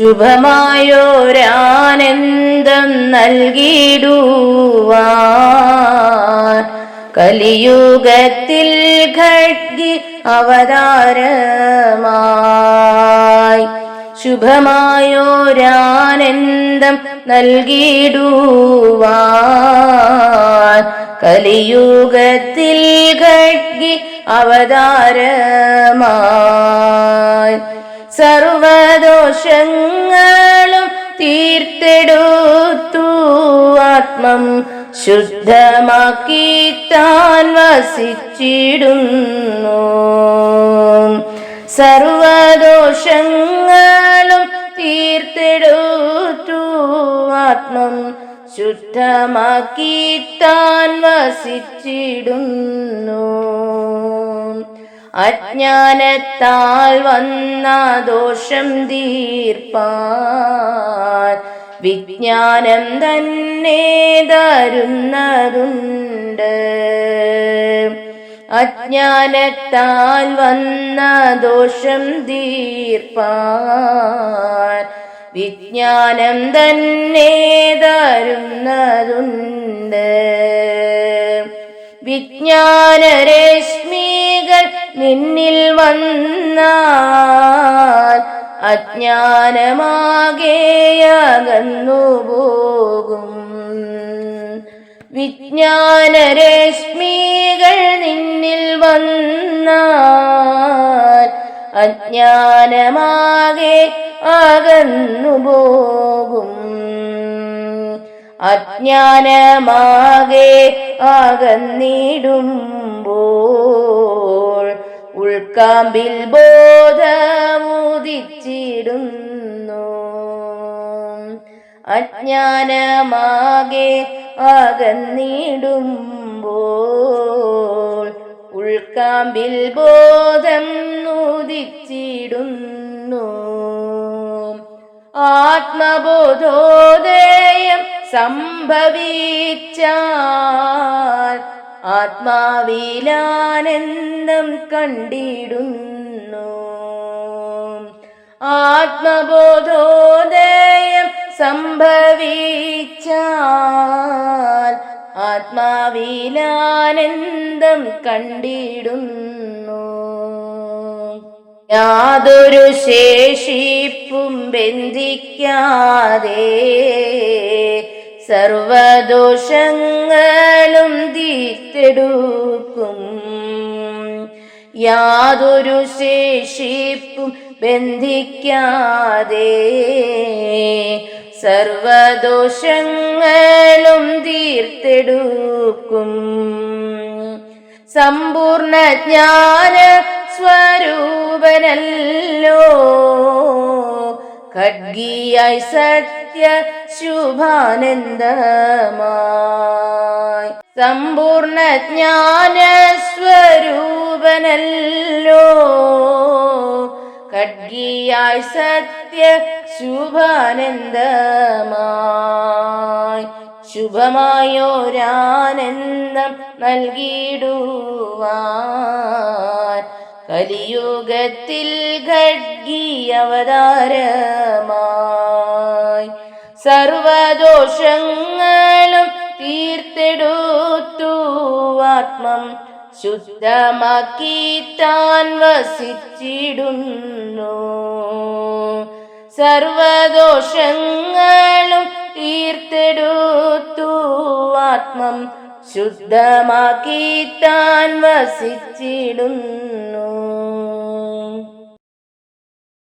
ശുഭമായോരാനന്ദം നൽകിടുവാൻ കലിയുഗത്തിൽ ഖഡ്ഗി അവതാരമായി. ശുഭമായോരാനന്ദം നൽകിടുവാൻ കലിയുഗത്തിൽ ഖഡ്ഗി അവതാരമായി. സർവദോഷങ്ങളും തീർത്തെടുത്തു. ആത്മം ശുദ്ധമാക്കി താൻ വസിച്ചിടുന്നു. സർവദോഷങ്ങളും തീർത്തെടുത്തു. ആത്മം ശുദ്ധമാക്കി താൻ വസിച്ചിടുന്നു. അജ്ഞാനത്താൽ വന്ന ദോഷം തീർപ്പാൻ വിജ്ഞാനം തന്നെ തരുന്നതുണ്ട്. അജ്ഞാനത്താൽ വന്ന ദോഷം തീർപ്പാൻ വിജ്ഞാനം തന്നെ തരുന്നതുണ്ട്. വിജ്ഞാനരശ്മികൾ നിന്നിൽ വന്നാൽ അജ്ഞാനമാകെയകന്നു പോകും വിജ്ഞാനരശ്മികൾ നിന്നിൽ വന്നാൽ അജ്ഞാനമാകെ അകന്നു പോകും അജ്ഞാനമാകെ അകന്നിടുമ്പോൾ ഉൾക്കാമ്പിൽ ബോധമുദിച്ചിടുന്നു. അജ്ഞാനമാകെ അകന്നിടുമ്പോൾ ഉൾക്കാമ്പിൽ ബോധം ഉദിച്ചിടുന്നു ആത്മബോധോദയം സംഭവിച്ചാൽ ആത്മാവിലാനന്ദം കണ്ടിടുന്നു. ആത്മബോധോദയം സംഭവിച്ചാൽ ആത്മാവിലാനന്ദം കണ്ടിടുന്നു. യാതൊരു ശേഷിപ്പും ബന്ധിക്കാതെ സർവദോഷങ്ങളും തീർത്തെടുക്കും യാതൊരു ശേഷിപ്പും ബന്ധിക്കാതെ സർവദോഷങ്ങളും തീർത്തെടുക്കും സമ്പൂർണ ജ്ഞാന സ്വരൂപനല്ലോ ഖഡ്ഗിയായി സത്യ ശുഭാനന്ദമായി. സമ്പൂർണ ജ്ഞാന സ്വരൂപനല്ലോ ഖഡ്ഗിയായി സത്യ ശുഭാനന്ദമായി. ശുഭമായോരാനന്ദം നൽകിടുവാൻ കലിയുഗത്തിൽ അവതാരമായി സർവദോഷങ്ങളും തീർത്തെടുത്തു. ആത്മം ശുദ്ധമാക്കി താൻ വസിച്ചിടുന്നു. സർവദോഷങ്ങളും തീർത്തെടുത്തു. ആത്മം ശുദ്ധമാക്കി താൻ വസിച്ചിടുന്നു.